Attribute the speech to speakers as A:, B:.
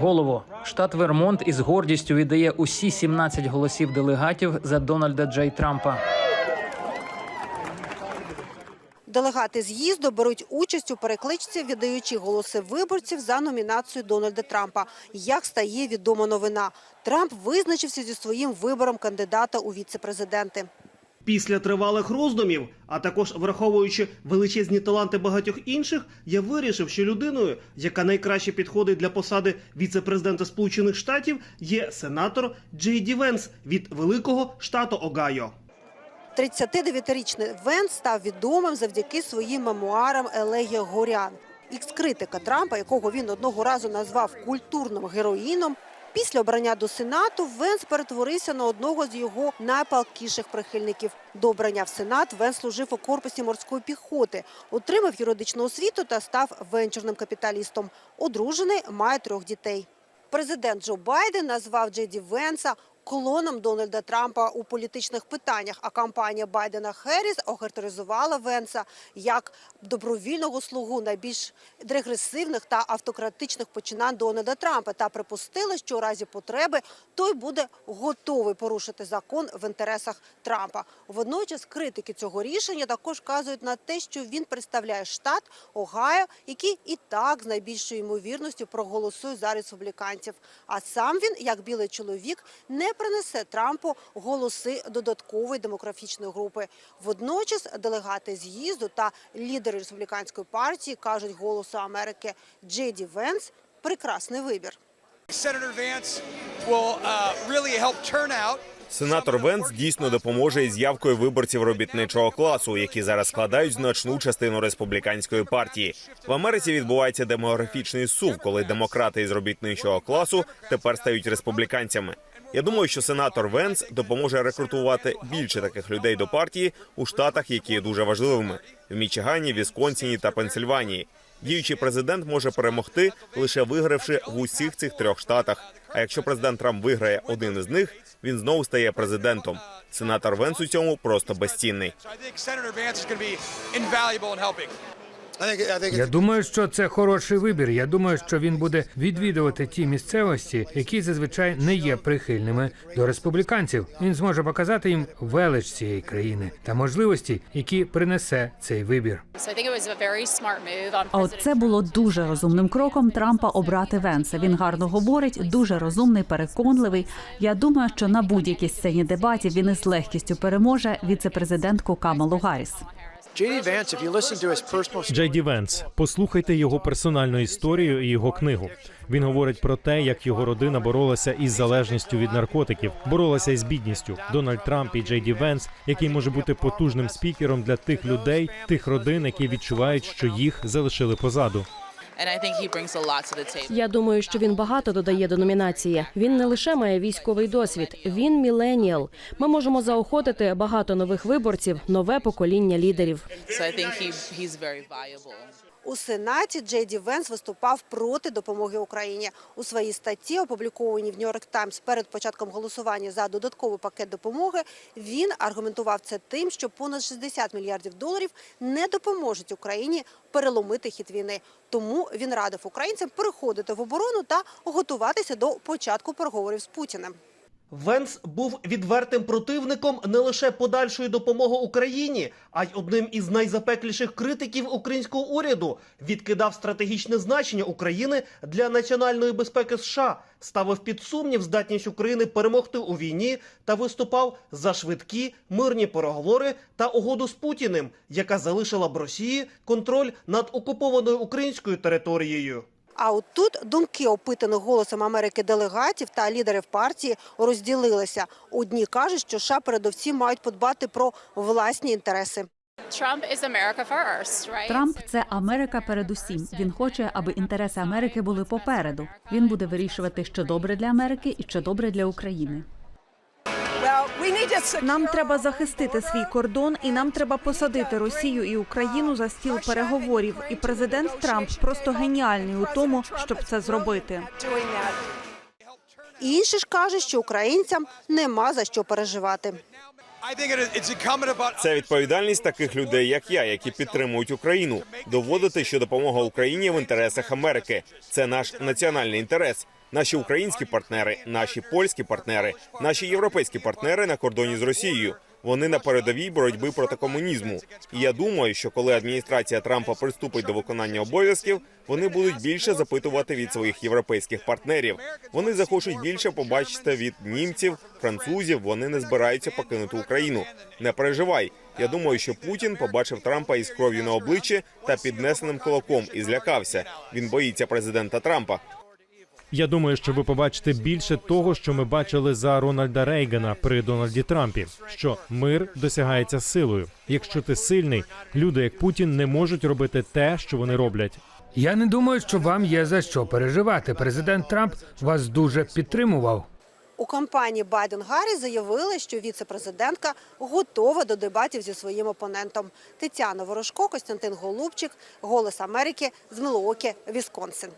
A: Голово, штат Вермонт із гордістю віддає усі 17 голосів делегатів за Дональда Джей Трампа.
B: Делегати з'їзду беруть участь у перекличці, віддаючи голоси виборців за номінацію Дональда Трампа. Як стає відома новина, Трамп визначився зі своїм вибором кандидата у віце-президенти.
C: Після тривалих роздумів, а також враховуючи величезні таланти багатьох інших, я вирішив, що людиною, яка найкраще підходить для посади віце-президента Сполучених Штатів, є сенатор Джей Ді Венс від великого штату Огайо.
B: 39-річний Венс став відомим завдяки своїм мемуарам Елегія Горян. Ікс-критика Трампа, якого він одного разу назвав культурним героїном, після обрання до Сенату Венс перетворився на одного з його найпалкіших прихильників. До обрання в Сенат Венс служив у корпусі морської піхоти, отримав юридичну освіту та став венчурним капіталістом. Одружений, має трьох дітей. Президент Джо Байден назвав Джеді Венса колоном Дональда Трампа у політичних питаннях. А кампанія Байдена Херріс охарактеризувала Венса як добровільного слугу найбільш регресивних та автократичних починань Дональда Трампа та припустила, що у разі потреби той буде готовий порушити закон в інтересах Трампа. Водночас критики цього рішення також вказують на те, що він представляє штат Огайо, який і так з найбільшою ймовірністю проголосує за республіканців. А сам він, як білий чоловік, не принесе Трампу голоси додаткової демографічної групи. Водночас делегати з'їзду та лідери республіканської партії кажуть голосу Америки Джеді Венс прекрасний вибір.
D: Senator Vance will uh.
E: Сенатор Венс дійсно допоможе із явкою виборців робітничого класу, які зараз складають значну частину республіканської партії. В Америці відбувається демографічний сув, коли демократи із робітничого класу тепер стають республіканцями. Я думаю, що сенатор Венс допоможе рекрутувати більше таких людей до партії у штатах, які є дуже важливими в Мічигані, Вісконсіні та Пенсильванії. Діючий президент може перемогти лише вигравши в усіх цих трьох штатах. А якщо президент Трамп виграє один із них, він знову стає президентом. Сенатор Венс у цьому просто безцінний.
F: Я думаю, що це хороший вибір. Я думаю, що він буде відвідувати ті місцевості, які зазвичай не є прихильними до республіканців. Він зможе показати їм велич цієї країни та можливості, які принесе цей вибір.
G: А от це було дуже розумним кроком Трампа обрати Венса. Він гарно говорить, дуже розумний, переконливий. Я думаю, що на будь-якій сцені дебатів він із легкістю переможе віце-президентку Камалу Гарріс.
H: Джей Ді Венс. Послухайте його персональну історію і його книгу. Він говорить про те, як його родина боролася із залежністю від наркотиків, боролася із бідністю. Дональд Трамп і Джей Ді Венс, який може бути потужним спікером для тих людей, тих родин, які відчувають, що їх залишили позаду.
I: And I think he brings a lot to the table.
J: Я думаю, що він багато додає до номінації. Він не лише має військовий досвід, він міленіал. Ми можемо заохотити багато нових виборців, нове покоління лідерів.
B: У Сенаті Джейді Венс виступав проти допомоги Україні. У своїй статті, опублікованій в Нью-Йорк Таймс перед початком голосування за додатковий пакет допомоги, він аргументував це тим, що понад 60 мільярдів доларів не допоможуть Україні переломити хід війни. Тому він радив українцям переходити в оборону та готуватися до початку переговорів з Путіним.
C: Венс був відвертим противником не лише подальшої допомоги Україні, а й одним із найзапекліших критиків українського уряду. Відкидав стратегічне значення України для національної безпеки США, ставив під сумнів здатність України перемогти у війні та виступав за швидкі мирні переговори та угоду з Путіним, яка залишила б Росії контроль над окупованою українською територією.
B: А от тут думки опитаних голосом Америки делегатів та лідерів партії розділилися. Одні кажуть, що США передовсім мають подбати про власні інтереси.
G: Трамп це Америка передусім. Він хоче, аби інтереси Америки були попереду. Він буде вирішувати, що добре для Америки і що добре для України.
K: Нам треба захистити свій кордон, і нам треба посадити Росію і Україну за стіл переговорів. І президент Трамп просто геніальний у тому, щоб це зробити.
B: Інші ж кажуть, що українцям нема за що переживати.
E: Це відповідальність таких людей, як я, які підтримують Україну, доводити, що допомога Україні в інтересах Америки. Це наш національний інтерес. Наші українські партнери, наші польські партнери, наші європейські партнери на кордоні з Росією. Вони на передовій боротьби проти комунізму. І я думаю, що коли адміністрація Трампа приступить до виконання обов'язків, вони будуть більше запитувати від своїх європейських партнерів. Вони захочуть більше побачити від німців, французів. Вони не збираються покинути Україну. Не переживай. Я думаю, що Путін побачив Трампа із кров'ю на обличчі та піднесеним кулаком і злякався. Він боїться президента Трампа.
H: Я думаю, що ви побачите більше того, що ми бачили за Рональда Рейгана при Дональді Трампі. Що мир досягається силою. Якщо ти сильний, люди як Путін не можуть робити те, що вони роблять.
F: Я не думаю, що вам є за що переживати. Президент Трамп вас дуже підтримував.
B: У кампанії Байден Гарріс заявили, що віце-президентка готова до дебатів зі своїм опонентом. Тетяна Ворожко, Костянтин Голубчик, Голос Америки з Мілуокі, Вісконсин.